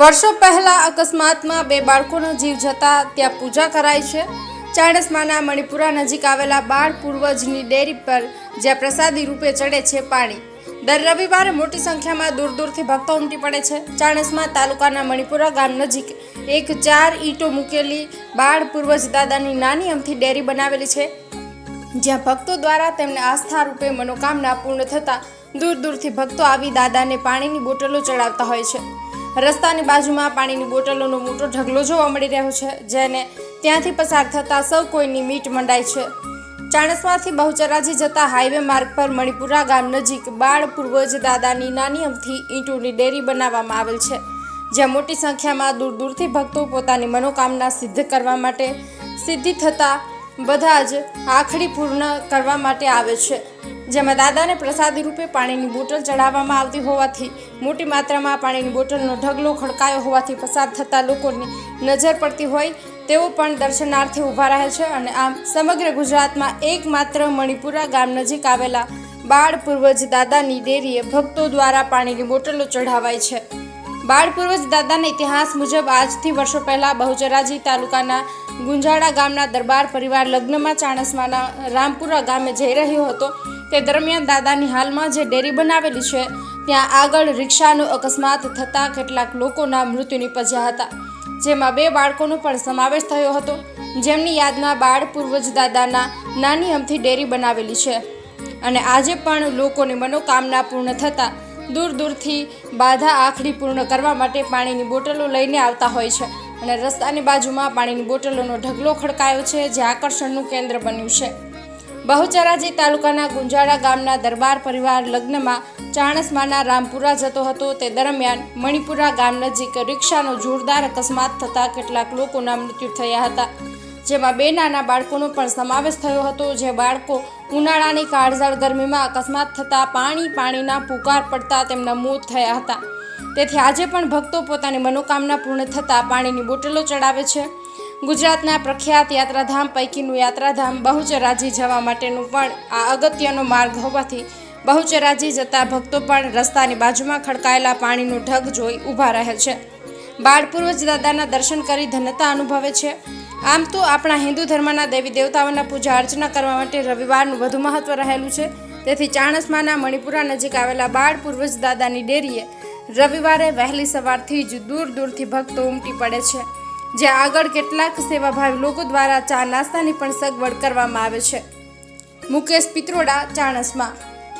વર્ષો પહેલા અકસ્માતમાં બે બાળકોનો જીવ જતા ત્યાં પૂજા કરાય છે. ચાણસમાના મણિપુરા નજીક આવેલા બાળ પૂર્વજની ડેરી પર જ્યાં પ્રસાદી રૂપે ચડે છે પાણી. દર રવિવારે મોટી સંખ્યામાં દૂર દૂરથી ભક્તો ઉમટી પડે છે. ચાણસમા તાલુકાના મણિપુરા ગામ નજીક એક ચાર ઈંટો મૂકેલી બાળ પૂર્વજ દાદાની નાની અમથી ડેરી બનાવેલી છે. જ્યાં ભક્તો દ્વારા તેમને આસ્થા રૂપે મનોકામના પૂર્ણ થતાં દૂર દૂરથી ભક્તો આવી દાદાને પાણીની બોટલો ચડાવતા હોય છે. રસ્તાની બાજુમાં પાણીની બોટલોનો મોટો ઢગલો જોવા મળી રહ્યો છે, જેને ત્યાંથી પસાર થતાં સૌ કોઈની મીટ મંડાય છે. ચાણસમાંથી બહુચરાજી જતા હાઈવે માર્ગ પર મણિપુરા ગામ નજીક બાળ પૂર્વજ દાદાની નાની અમથી ઈંટોની ડેરી બનાવવામાં આવેલ છે, જ્યાં મોટી સંખ્યામાં દૂર દૂરથી ભક્તો પોતાની મનોકામના સિદ્ધ કરવા માટે સિદ્ધિ થતાં બધા જ આખડી પૂર્ણ કરવા માટે આવે છે. જેમાં દાદાને પ્રસાદી રૂપે પાણીની બોટલ ચડાવવામાં આવતી હોવાથી મોટી માત્રામાં પાણીની બોટલનો ઢગલો ખડકાયો હોવાથી પસાર થતા લોકોની નજર પડતી હોય તેઓ પણ દર્શનાર્થે ઊભા રહે છે અને આમ સમગ્ર ગુજરાતમાં એકમાત્ર મણિપુરા ગામ નજીક આવેલા બાળ પૂર્વજ દાદાની ડેરીએ ભક્તો દ્વારા પાણીની બોટલો ચઢાવાય છે. બાળ પૂર્વજ દાદાના ઇતિહાસ મુજબ આજથી વર્ષો પહેલાં બહુચરાજી તાલુકાના ગુંજાળા ગામના દરબાર પરિવાર લગ્નમાં ચાણસમાના રામપુરા ગામે જઈ રહ્યો હતો. તે દરમિયાન દાદાની હાલમાં જે ડેરી બનાવેલી છે, ત્યાં આગળ રિક્ષાનો અકસ્માત થતાં કેટલાક લોકોના મૃત્યુ નિપજ્યા હતા, જેમાં બે બાળકોનો પણ સમાવેશ થયો હતો. જેમની યાદમાં બાળ પૂર્વજ દાદાના નાની અમથી ડેરી બનાવેલી છે અને આજે પણ લોકોની મનોકામના પૂર્ણ થતાં દૂર દૂરથી બાધા આખડી પૂર્ણ કરવા માટે પાણીની બોટલો લઈને આવતા હોય છે અને રસ્તાની બાજુમાં પાણીની બોટલોનો ઢગલો ખડકાયો છે, જે આકર્ષણનું કેન્દ્ર બન્યું છે. બહુચરાજી તાલુકાના ગુંજાળા ગામના દરબાર પરિવાર લગ્નમાં ચાણસમાના રામપુરા જતો હતો. તે દરમિયાન મણિપુરા ગામ નજીક રિક્ષાનો જોરદાર અકસ્માત થતાં કેટલાક લોકોના મૃત્યુ થયા હતા. જેમાં બે નાના બાળકોનો પણ સમાવેશ થયો હતો. જે બાળકો ઉનાળાની કાળઝાળ ગરમીમાં અકસ્માત થતાં પાણી પાણીના પુકાર પડતા તેમના મોત થયા હતા. તેથી આજે પણ ભક્તો પોતાની મનોકામના પૂર્ણ થતાં પાણીની બોટલો ચડાવે છે. ગુજરાતના પ્રખ્યાત યાત્રાધામ પૈકીનું યાત્રાધામ બહુચરાજી જવા માટેનું પણ આ અગત્યનો માર્ગ હોવાથી બહુચરાજી જતા ભક્તો પણ રસ્તાની બાજુમાં ખડકાયેલા પાણીનું ઢગ જોઈ ઊભા રહે છે. બાળપૂર્વજ દાદાના દર્શન કરી ધન્યતા અનુભવે છે. આમ તો આપણા હિન્દુ ધર્મના દેવી દેવતાઓના પૂજા અર્ચના કરવા માટે રવિવારનું વધુ મહત્વ રહેલું છે. તેથી ચાણસમાના મણિપુરા નજીક આવેલા બાળ પૂર્વજ દાદાની ડેરીએ રવિવારે વહેલી સવારથી જ દૂર દૂરથી ભક્તો ઉમટી પડે છે. જ્યાં આગળ કેટલાક સેવાભાવી લોકો દ્વારા ચા નાસ્તાની પણ સગવડ કરવામાં આવે છે. મુકેશ પિત્રોડા, ચાણસમાં.